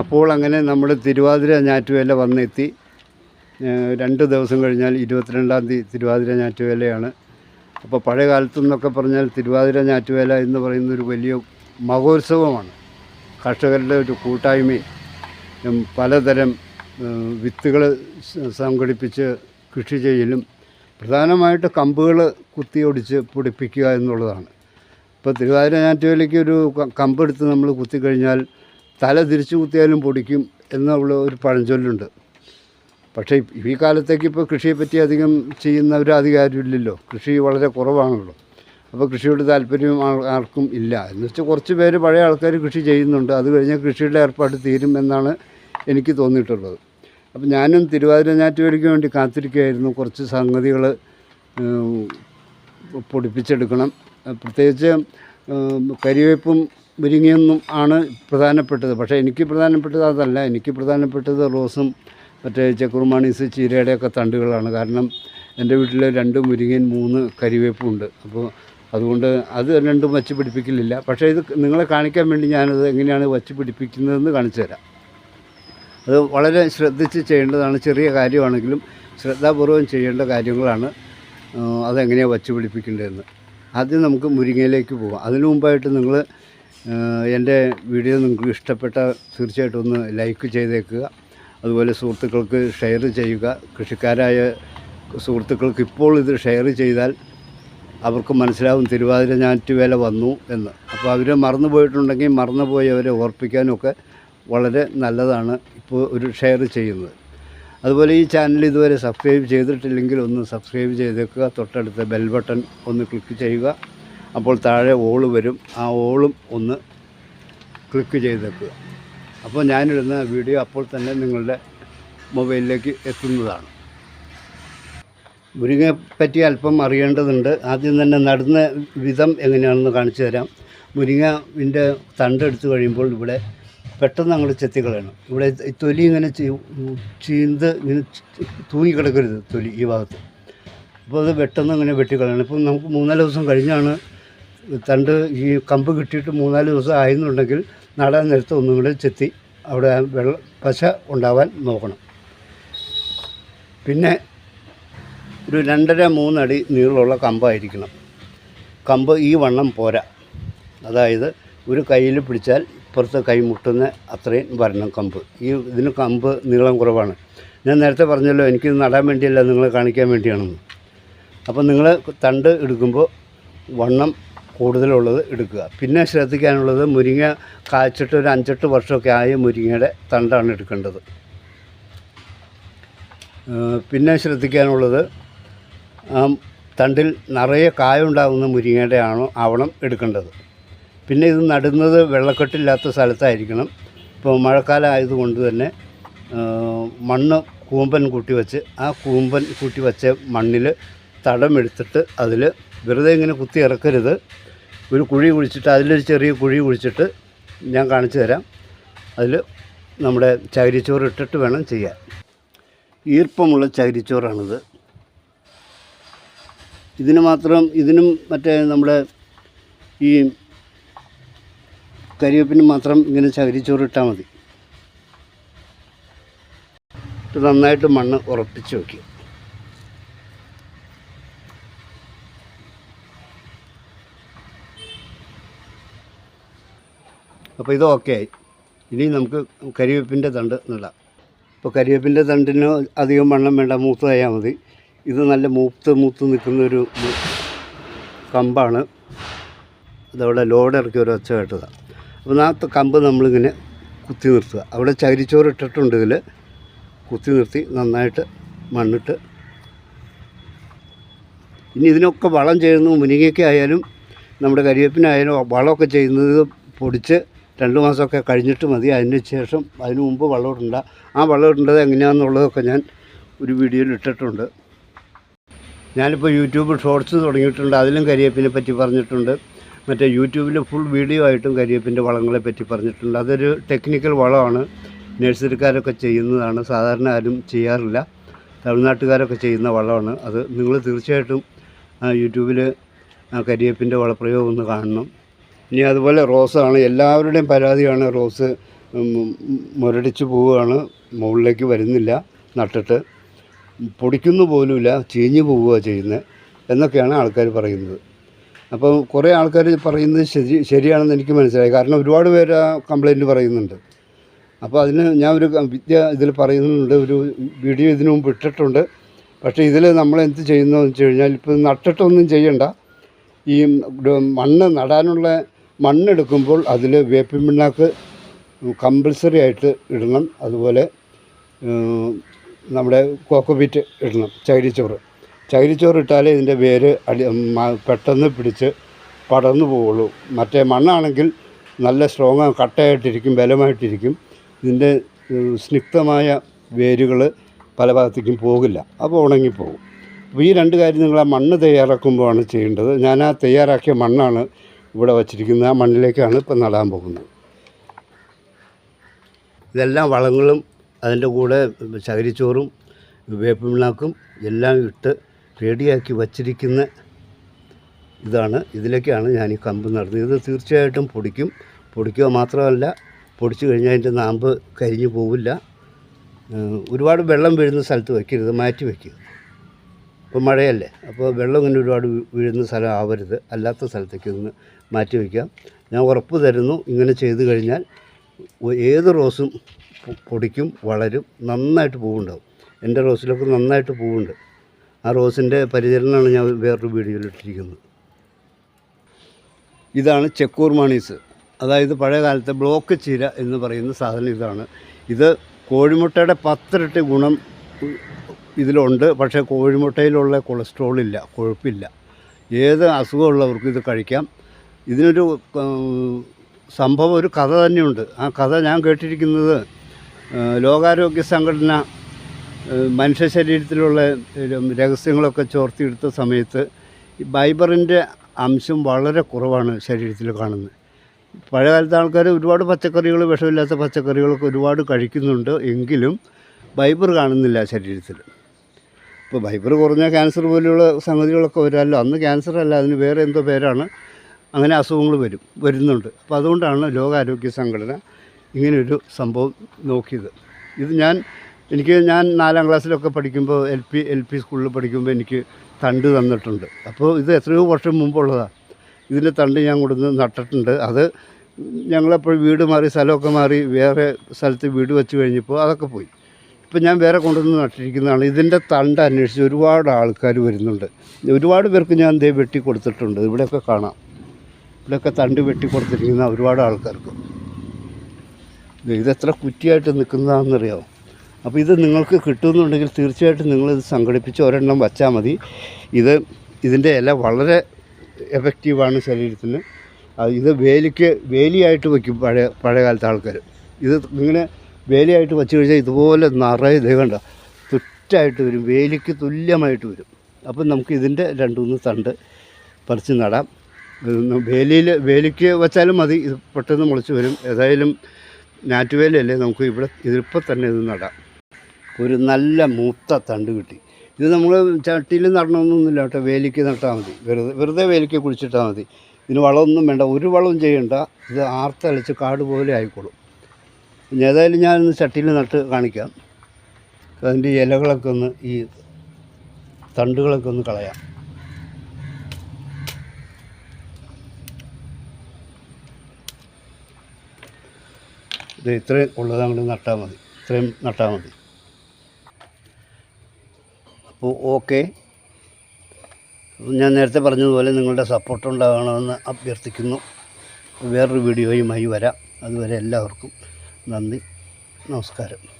അപ്പോൾ അങ്ങനെ നമ്മൾ തിരുവാതിര ഞാറ്റുവേല വന്നെത്തി. രണ്ട് ദിവസം കഴിഞ്ഞാൽ ഇരുപത്തിരണ്ടാം തീയതി തിരുവാതിര ഞാറ്റുവേലയാണ്. അപ്പോൾ പഴയ കാലത്തു നിന്നൊക്കെ പറഞ്ഞാൽ തിരുവാതിര ഞാറ്റുവേല എന്ന് പറയുന്ന ഒരു വലിയ മഹോത്സവമാണ്. കർഷകരുടെ ഒരു കൂട്ടായ്മയും പലതരം വിത്തുകൾ സംഘടിപ്പിച്ച് കൃഷി ചെയ്യലും പ്രധാനമായിട്ട് കമ്പുകൾ കുത്തിയൊടിച്ച് പൊടിപ്പിക്കുക എന്നുള്ളതാണ്. ഇപ്പോൾ തിരുവാതിര ഞാറ്റുവേലയ്ക്ക് ഒരു കമ്പെടുത്ത് നമ്മൾ കുത്തിക്കഴിഞ്ഞാൽ തല തിരിച്ചു കുത്തിയാലും പൊടിക്കും എന്നുള്ള ഒരു പഴഞ്ചൊല്ലുണ്ട്. പക്ഷേ ഈ കാലത്തേക്ക് ഇപ്പോൾ കൃഷിയെപ്പറ്റി അധികം ചെയ്യുന്ന ചെയ്യുന്നവർ അധികാരമില്ലല്ലോ. കൃഷി വളരെ കുറവാണല്ലോ. അപ്പോൾ കൃഷിയോട് താല്പര്യം ആർക്കും ഇല്ല. എന്ന് വെച്ചാൽ കുറച്ച് പേര് പഴയ ആൾക്കാർ കൃഷി ചെയ്യുന്നുണ്ട്. അത് കഴിഞ്ഞാൽ കൃഷിയുടെ ഏർപ്പാട് തീരും എന്നാണ് എനിക്ക് തോന്നിയിട്ടുള്ളത്. അപ്പോൾ ഞാനും തിരുവാതിര ഞാറ്റുവേലിക്ക് വേണ്ടി കാത്തിരിക്കുകയായിരുന്നു. കുറച്ച് സംഗതികൾ പൊടിപ്പിച്ചെടുക്കണം. പ്രത്യേകിച്ച് കരിവേപ്പും മുരിങ്ങയൊന്നും ആണ് പ്രധാനപ്പെട്ടത്. പക്ഷേ എനിക്ക് പ്രധാനപ്പെട്ടത് അതല്ല. എനിക്ക് പ്രധാനപ്പെട്ടത് റോസും മറ്റേ ചെക്കുറുമാണീസ് ചീരയുടെയൊക്കെ തണ്ടുകളാണ്. കാരണം എന്റെ വീട്ടിൽ രണ്ട് മുരിങ്ങയും മൂന്ന് കരിവേപ്പും ഉണ്ട്. അപ്പോൾ അതുകൊണ്ട് അത് രണ്ടും വച്ച് പിടിപ്പിക്കലില്ല. പക്ഷേ ഇത് നിങ്ങളെ കാണിക്കാൻ വേണ്ടി ഞാനത് എങ്ങനെയാണ് വച്ച് പിടിപ്പിക്കുന്നതെന്ന് കാണിച്ചു തരാം. അത് വളരെ ശ്രദ്ധിച്ച് ചെയ്യേണ്ടതാണ്. ചെറിയ കാര്യമാണെങ്കിലും ശ്രദ്ധാപൂർവം ചെയ്യേണ്ട കാര്യങ്ങളാണ് അതെങ്ങനെയാണ് വച്ച് പിടിപ്പിക്കേണ്ടതെന്ന്. ആദ്യം നമുക്ക് മുരിങ്ങയിലേക്ക് പോകാം അതിനു മുമ്പായിട്ട് നിങ്ങൾ എന്റെ വീഡിയോ നിങ്ങൾക്ക് ഇഷ്ടപ്പെട്ട തീർച്ചയായിട്ടും ഒന്ന് ലൈക്ക് ചെയ്തേക്കുക. അതുപോലെ സുഹൃത്തുക്കൾക്ക് ഷെയർ ചെയ്യുക. കൃഷിക്കാരായ സുഹൃത്തുക്കൾക്ക് ഇപ്പോൾ ഇത് ഷെയർ ചെയ്താൽ അവർക്ക് മനസ്സിലാവും തിരുവാതിര ഞാറ്റുവേല വന്നു എന്ന്. അപ്പോൾ അവർ മറന്നു പോയിട്ടുണ്ടെങ്കിൽ മറന്നു പോയവരെ ഓർപ്പിക്കാനൊക്കെ വളരെ നല്ലതാണ് ഇപ്പോൾ ഒരു ഷെയർ ചെയ്യുന്നത്. അതുപോലെ ഈ ചാനൽ ഇതുവരെ സബ്സ്ക്രൈബ് ചെയ്തിട്ടില്ലെങ്കിൽ ഒന്ന് സബ്സ്ക്രൈബ് ചെയ്തേക്കുക. തൊട്ടടുത്ത ബെൽ ബട്ടൺ ഒന്ന് ക്ലിക്ക് ചെയ്യുക. അപ്പോൾ താഴെ ഓൾ വരും. ആ ഓളും ഒന്ന് ക്ലിക്ക് ചെയ്തേക്കുക. അപ്പോൾ ഞാനിടുന്ന വീഡിയോ അപ്പോൾ തന്നെ നിങ്ങളുടെ മൊബൈലിലേക്ക് എത്തുന്നതാണ്. മുരിങ്ങയെ പറ്റി അല്പം അറിയേണ്ടതുണ്ട്. ആദ്യം തന്നെ നടുന്ന വിധം എങ്ങനെയാണെന്ന് കാണിച്ചു തരാം. മുരിങ്ങവിന്റെ തണ്ടെടുത്ത് കഴിയുമ്പോൾ ഇവിടെ പെട്ടെന്ന് അങ്ങോട്ട് ചെത്തിക്കളയണം. ഇവിടെ തൊലി ഇങ്ങനെ ചീന്ത് ഇങ്ങനെ തൂങ്ങി തൂങ്ങിക്കിടക്കരുത് തൊലി ഈ ഭാഗത്ത്. അപ്പോൾ അത് പെട്ടെന്ന് ഇങ്ങനെ വെട്ടിക്കളയണം. ഇപ്പം നമുക്ക് മൂന്നാൽ ദിവസം കഴിഞ്ഞാണ് തണ്ട് ഈ കമ്പ് കിട്ടിയിട്ട് മൂന്നാൽ ദിവസം ആയെന്നുണ്ടെങ്കിൽ നടാൻ നേരത്തെ ഒന്നും കൂടെ ചെത്തി അവിടെ വെള്ള പശ ഉണ്ടാവാൻ നോക്കണം. പിന്നെ ഒരു രണ്ടര മൂന്നടി നീളമുള്ള കമ്പായിരിക്കണം. കമ്പ് ഈ വണ്ണം പോരാ. അതായത് ഒരു കയ്യിൽ പിടിച്ചാൽ ഇപ്പുറത്തെ കൈ മുട്ടുന്ന അത്രയും വരണം കമ്പ്. ഈ ഇതിന് കമ്പ് നീളം കുറവാണ്. ഞാൻ നേരത്തെ പറഞ്ഞല്ലോ എനിക്കിത് നടാൻ വേണ്ടിയല്ല നിങ്ങളെ കാണിക്കാൻ വേണ്ടിയാണെന്ന്. അപ്പോൾ നിങ്ങൾ തണ്ട് എടുക്കുമ്പോൾ വണ്ണം കൂടുതലുള്ളത് എടുക്കുക. പിന്നെ ശ്രദ്ധിക്കാനുള്ളത് മുരിങ്ങ കായ്ച്ചിട്ട് ഒരു അഞ്ചെട്ട് വർഷമൊക്കെ ആയ മുരിങ്ങയുടെ തണ്ടാണ് എടുക്കേണ്ടത്. പിന്നെ ശ്രദ്ധിക്കാനുള്ളത് തണ്ടിൽ നിറയെ കായുണ്ടാകുന്ന മുരിങ്ങയുടെ ആണോ ആവണം എടുക്കേണ്ടത്. പിന്നെ ഇത് നടുന്നത് വെള്ളക്കെട്ടില്ലാത്ത സ്ഥലത്തായിരിക്കണം. ഇപ്പോൾ മഴക്കാലം ആയതുകൊണ്ട് തന്നെ മണ്ണ് കൂമ്പൻ കൂട്ടി വെച്ച് ആ കൂമ്പൻ കൂട്ടി വെച്ച മണ്ണിൽ തടമെടുത്തിട്ട് അതിൽ വെറുതെ ഇങ്ങനെ കുത്തി ഇറക്കരുത്. ഒരു കുഴി കുഴിച്ചിട്ട് അതിലൊരു ചെറിയ കുഴി കുഴിച്ചിട്ട് ഞാൻ കാണിച്ചു തരാം. അതിൽ നമ്മുടെ ചകിരിച്ചോറ് ഇട്ടിട്ട് വേണം ചെയ്യാൻ. ഈർപ്പമുള്ള ചകിരിച്ചോറാണിത്. ഇതിന് മാത്രം ഇതിനും മറ്റേ നമ്മുടെ ഈ കരിവേപ്പിന് മാത്രം ഇങ്ങനെ ചകിരിച്ചോറ് ഇട്ടാൽ മതി. നന്നായിട്ട് മണ്ണ് ഉറപ്പിച്ച് വയ്ക്കുക അപ്പോൾ ഇത് ഓക്കെ. ആയി ഇനി നമുക്ക് കരിവേപ്പിന്റെ തണ്ട് നടാം. ഇപ്പോൾ കരിവേപ്പിന്റെ തണ്ടിന് അധികം വണ്ണം വേണ്ട മൂത്തതായാൽ മതി. ഇത് നല്ല മൂത്ത് മൂത്ത് നിൽക്കുന്ന ഒരു കമ്പാണ്. അതവിടെ ലോഡ് ഇറക്കി ഒരു ഒച്ച കേട്ടതാണ് അപ്പോൾ ആ കമ്പ് നമ്മളിങ്ങനെ കുത്തി നിർത്തുക. അവിടെ ചകിരിച്ചോറ് ഇട്ടിട്ടുണ്ട് കുത്തി നിർത്തി നന്നായിട്ട് മണ്ണിട്ട്. ഇനി ഇതിനൊക്കെ വളം ചെയ്യുന്നു മുനിങ്ങയ്ക്കായാലും നമ്മുടെ കരിവേപ്പിനായാലും വളമൊക്കെ ചെയ്യുന്നത് പൊടിച്ച് രണ്ട് മാസമൊക്കെ കഴിഞ്ഞിട്ട് മതി. അതിന് ശേഷം അതിന് മുമ്പ് വളം ഇടണ്ട. ആ വളം ഇടേണ്ടത് എങ്ങനെയാണെന്നുള്ളതൊക്കെ ഞാൻ ഒരു വീഡിയോയിൽ ഇട്ടിട്ടുണ്ട്. ഞാനിപ്പോൾ യൂട്യൂബ് ഷോർട്സ് തുടങ്ങിയിട്ടുണ്ട്. അതിലും കരിയേപ്പിനെ പറ്റി പറഞ്ഞിട്ടുണ്ട്. മറ്റേ യൂട്യൂബിൽ ഫുൾ വീഡിയോ ആയിട്ടും കരിയേപ്പിന്റെ വളങ്ങളെ പറ്റി പറഞ്ഞിട്ടുണ്ട്. അതൊരു ടെക്നിക്കൽ വളമാണ്. നഴ്സറിക്കാരൊക്കെ ചെയ്യുന്നതാണ്. സാധാരണ ആരും ചെയ്യാറില്ല. തമിഴ്നാട്ടുകാരൊക്കെ ചെയ്യുന്ന വളമാണ്. അത് നിങ്ങൾ തീർച്ചയായിട്ടും യൂട്യൂബിൽ കരിയേപ്പിന്റെ വളപ്രയോഗം ഒന്ന് കാണണം. ഇനി അതുപോലെ റോസാണ്. എല്ലാവരുടെയും പരാതിയാണ് റോസ് മുരടിച്ച് പോവുകയാണ്. മുകളിലേക്ക് വരുന്നില്ല നട്ടിട്ട്. പൊടിക്കുന്നു പോലുമില്ല ചീഞ്ഞു പോവുക ചെയ്യുന്നത് എന്നൊക്കെയാണ് ആൾക്കാർ പറയുന്നത്. അപ്പോൾ കുറേ ആൾക്കാർ പറയുന്നത് ശരി ശരിയാണെന്ന് എനിക്ക് മനസ്സിലായി. കാരണം ഒരുപാട് പേര് ആ കംപ്ലൈന്റ് പറയുന്നുണ്ട്. അപ്പോൾ അതിന് ഞാൻ ഒരു വിദ്യ ഇതിൽ പറയുന്നുണ്ട് ഒരു വീഡിയോ ഇതിനു മുമ്പ് ഇട്ടിട്ടുണ്ട്. പക്ഷേ ഇതിൽ നമ്മൾ എന്ത് ചെയ്യുന്നതെന്ന് വെച്ച് കഴിഞ്ഞാൽ ഇപ്പോൾ നട്ടിട്ടൊന്നും ചെയ്യണ്ട. ഈ മണ്ണ് നടാനുള്ള മണ്ണെടുക്കുമ്പോൾ അതിൽ വേപ്പിൻ പിണ്ണാക്ക് കമ്പൽസറി ആയിട്ട് ഇടണം. അതുപോലെ നമ്മുടെ കോക്കോപീറ്റ് ഇടണം ചകിരിച്ചോറ് ചകിരിച്ചോറ് ഇട്ടാലേ ഇതിന്റെ വേര് അടി പെട്ടെന്ന് പിടിച്ച് പടർന്നു പോവുള്ളൂ. മറ്റേ മണ്ണാണെങ്കിൽ നല്ല സ്ട്രോങ് കട്ടയായിട്ടിരിക്കും ബലമായിട്ടിരിക്കും. ഇതിന്റെ സ്നിഗ്ധമായ വേരുകൾ പല ഭാഗത്തേക്കും പോകില്ല. അപ്പോൾ ഉണങ്ങിപ്പോകും. അപ്പോൾ ഈ രണ്ട് കാര്യം നിങ്ങൾ ആ മണ്ണ് തയ്യാറാക്കുമ്പോഴാണ് ചെയ്യേണ്ടത്. ഞാൻ ആ തയ്യാറാക്കിയ മണ്ണാണ് ഇവിടെ വച്ചിരിക്കുന്ന ആ മണ്ണിലേക്കാണ് ഇപ്പം നടാൻ പോകുന്നത്. ഇതെല്ലാം വളങ്ങളും അതിന്റെ കൂടെ ചകിരിച്ചോറും വേപ്പിണ്ണാക്കും എല്ലാം ഇട്ട് റെഡിയാക്കി വച്ചിരിക്കുന്ന ഇതാണ്. ഇതിലേക്കാണ് ഞാൻ ഈ കമ്പ് നടുന്നത്. ഇത് തീർച്ചയായിട്ടും പൊടിക്കും. പൊടിക്കുക മാത്രമല്ല പൊടിച്ചു കഴിഞ്ഞാൽ അതിന്റെ നാമ്പ് കരിഞ്ഞു പോവില്ല. ഒരുപാട് വെള്ളം വീഴുന്ന സ്ഥലത്ത് വയ്ക്കരുത് മാറ്റി വയ്ക്കുക ഇപ്പോൾ മഴയല്ലേ അപ്പോൾ വെള്ളം ഇങ്ങനെ ഒരുപാട് വീഴുന്ന സ്ഥലം ആവരുത്. അല്ലാത്ത സ്ഥലത്തേക്ക് ഒന്ന് മാറ്റി വയ്ക്കാം ഞാൻ ഉറപ്പ് തരുന്നു ഇങ്ങനെ ചെയ്തു കഴിഞ്ഞാൽ ഏത് റോസും പൊടിക്കും വളരും നന്നായിട്ട് പൂവുണ്ടാവും. എന്റെ റോസിലൊക്കെ നന്നായിട്ട് പൂവുണ്ട്. ആ റോസിന്റെ പരിചരണമാണ് ഞാൻ വേറൊരു വീഡിയോയിൽ ഇട്ടിരിക്കുന്നത്. ഇതാണ് ചെക്കൂർ മണീസ്. അതായത് പഴയ കാലത്തെ ബ്ലോക്ക് ചീര എന്ന് പറയുന്ന സാധനം ഇതാണ്. ഇത് കോഴിമുട്ടയുടെ പത്തിരട്ടി ഗുണം ഇതിലുണ്ട്. പക്ഷേ കോഴിമുട്ടയിലുള്ള കൊളസ്ട്രോൾ ഇല്ല കൊഴുപ്പില്ല. ഏത് അസുഖമുള്ളവർക്കും ഇത് കഴിക്കാം. ഇതിനൊരു സംഭവം ഒരു കഥ തന്നെയുണ്ട്. ആ കഥ ഞാൻ കേട്ടിരിക്കുന്നത് ലോകാരോഗ്യ സംഘടന മനുഷ്യ ശരീരത്തിലുള്ള രഹസ്യങ്ങളൊക്കെ ചോർത്തിയെടുത്ത സമയത്ത് ഫൈബറിന്റെ അംശം വളരെ കുറവാണ് ശരീരത്തിൽ കാണുന്നത്. പഴയ കാലത്തെ ആൾക്കാർ ഒരുപാട് പച്ചക്കറികൾ വിഷമില്ലാത്ത പച്ചക്കറികളൊക്കെ ഒരുപാട് കഴിക്കുന്നുണ്ട്. എങ്കിലും ഫൈബർ കാണുന്നില്ല ശരീരത്തിൽ. ഇപ്പോൾ ഫൈബർ കുറഞ്ഞ ക്യാൻസർ പോലെയുള്ള സംഗതികളൊക്കെ വരാമല്ലോ അന്ന് ക്യാൻസർ അല്ല അതിന് വേറെ എന്തോ പേരാണ്. അങ്ങനെ അസുഖങ്ങൾ വരും വരുന്നുണ്ട്. അപ്പോൾ അതുകൊണ്ടാണ് ലോകാരോഗ്യ സംഘടന ഇങ്ങനെയൊരു സംഭവം നോക്കിയത്. ഇത് ഞാൻ എനിക്ക് ഞാൻ നാലാം ക്ലാസ്സിലൊക്കെ പഠിക്കുമ്പോൾ എൽ പി എൽ പി സ്കൂളിൽ പഠിക്കുമ്പോൾ എനിക്ക് തണ്ട് തന്നിട്ടുണ്ട്. അപ്പോൾ ഇത് എത്രയോ വർഷം മുമ്പുള്ളതാണ് ഇതിന്റെ തണ്ട് ഞാൻ കൊടുന്ന് നട്ടിട്ടുണ്ട്. അത് ഞങ്ങളപ്പോൾ വീട് മാറി സ്ഥലമൊക്കെ മാറി വേറെ സ്ഥലത്ത് വീട് വെച്ച് കഴിഞ്ഞപ്പോൾ അതൊക്കെ പോയി. ഇപ്പം ഞാൻ വേറെ കൊണ്ടുവന്ന് നട്ടിരിക്കുന്നതാണ്. ഇതിന്റെ തണ്ട് അന്വേഷിച്ച് ഒരുപാട് ആൾക്കാർ വരുന്നുണ്ട്. ഒരുപാട് പേർക്ക് ഞാൻ ദേ വെട്ടി കൊടുത്തിട്ടുണ്ട്. ഇവിടെയൊക്കെ കാണാം. ഇവിടെയൊക്കെ തണ്ട് വെട്ടി കൊടുത്തിരിക്കുന്ന ഒരുപാട് ആൾക്കാർക്ക്. ഇതെത്ര കുറ്റിയായിട്ട് നിൽക്കുന്നതാണെന്നറിയാമോ അപ്പോൾ ഇത് നിങ്ങൾക്ക് കിട്ടുമെന്നുണ്ടെങ്കിൽ തീർച്ചയായിട്ടും നിങ്ങളിത് സംഘടിപ്പിച്ച് ഒരെണ്ണം വച്ചാൽ മതി. ഇത് ഇതിന്റെ ഇല വളരെ എഫക്റ്റീവാണ് ശരീരത്തിന്. ഇത് വേലിക്ക് വേലിയായിട്ട് വയ്ക്കും പഴയ പഴയ കാലത്തെ ആൾക്കാർ ഇത് ഇങ്ങനെ വേലിയായിട്ട് വച്ചു കഴിഞ്ഞാൽ ഇതുപോലെ നിറയെ കണ്ട? തുറ്റായിട്ട് വരും. വേലിക്ക് തുല്യമായിട്ട് വരും. അപ്പം നമുക്ക് ഇതിന്റെ രണ്ടുമൂന്ന് തണ്ട് പറിച്ച് നടാം. വേലിയിൽ വേലിക്ക് വെച്ചാലും മതി. ഇത് പെട്ടെന്ന് മുളച്ച് വരും. ഏതായാലും ഞാറ്റുവേലയല്ലേ നമുക്ക് ഇവിടെ ഇതിപ്പോൾ തന്നെ ഇത് നടാം. ഒരു നല്ല മൂത്ത തണ്ട് കിട്ടി. ഇത് നമ്മൾ ചട്ടിയിൽ നടണമെന്നൊന്നുമില്ല കേട്ടോ. വേലിക്ക് നട്ടാൽ മതി. വെറുതെ വെറുതെ വേലിക്ക് കുഴിച്ചിട്ടാൽ മതി. ഇതിന് വളമൊന്നും വേണ്ട. ഒരു വളവും ചെയ്യണ്ട. ഇത് ആർത്തലച്ച് കാട് പോലെ ആയിക്കോളും. പിന്നെ ഏതായാലും ഞാനൊന്ന് ചട്ടിയിൽ നട്ട് കാണിക്കാം. അതിന്റെ ഇലകളൊക്കെ ഒന്ന് ഈ തണ്ടുകളൊക്കെ ഒന്ന് കളയാം. ഇത് ഇത്രയും ഉള്ളത് അങ്ങോട്ട് നട്ടാൽ മതി. ഇത്രയും നട്ടാൽ മതി. അപ്പോൾ ഓക്കെ. ഞാൻ നേരത്തെ പറഞ്ഞതുപോലെ നിങ്ങളുടെ സപ്പോർട്ട് ഉണ്ടാകണമെന്ന് അഭ്യർത്ഥിക്കുന്നു. വേറൊരു വീഡിയോയുമായി വരാം. അതുവരെ എല്ലാവർക്കും നന്ദി. നമസ്കാരം.